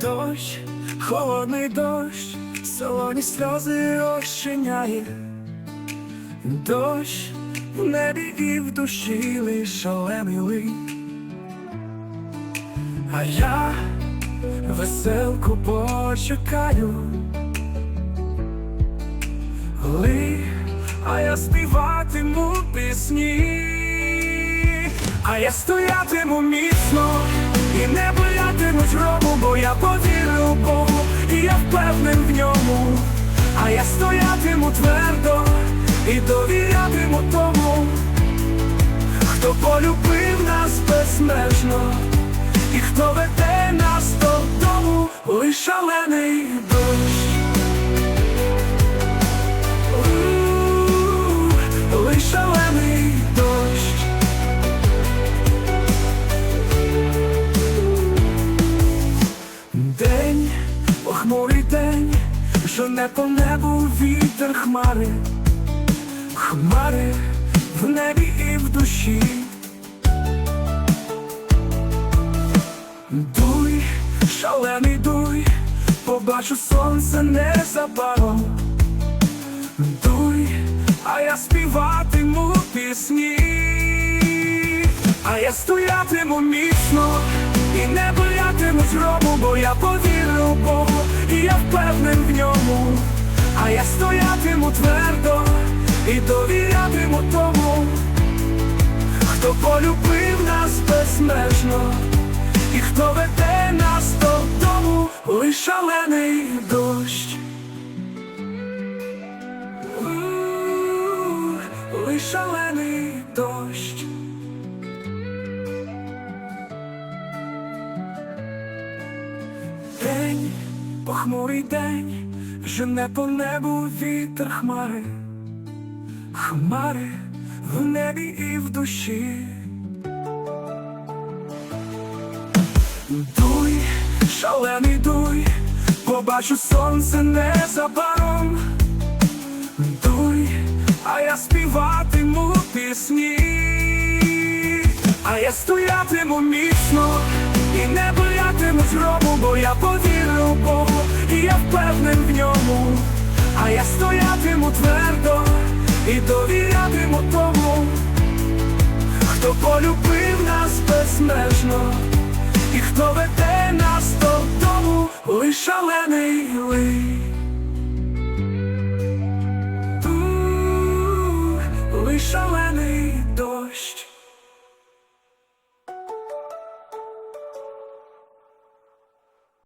Дощ, холодний дощ, солоні сльози ощиняє. Дощ в небі і в душі лиш шалений лик. А я веселку почекаю. Ли, а я співатиму пісні, а я стоятиму міцно і не боятимусь грому, бо я повірив Богу, і я впевнен в ньому, а я стоятиму твердо і довірятиму тому, хто полюбив нас безмежно, і хто веде нас додому, лиш шалений дощ. Жоне по небу вітер хмари, хмари в небі і в душі. Дуй, шалений дуй, побачу сонце незабаром. Дуй, а я співатиму пісні, а я стоятиму міцно і не боятимусь грому, бо я повірив Богу, і я впевнен в ньому, а я стоятиму твердо і довірятиму тому, хто полюбив нас безмежно, і хто веде нас додому, лиш шалений дощ. Лиш шалений День, похмурий день, жене по небу вітер хмари, хмари в небі і в душі. Дуй, шалений дуй, побачу сонце незабаром. Дуй, а я співатиму пісні, а я стоятиму міцно і не боятиму гробу, бо я повірив Богу, і я впевнен в ньому, а я стоятиму твердо і довірятиму тому, хто полюбив нас безмежно, і хто веде нас додому, лиш шалений лик.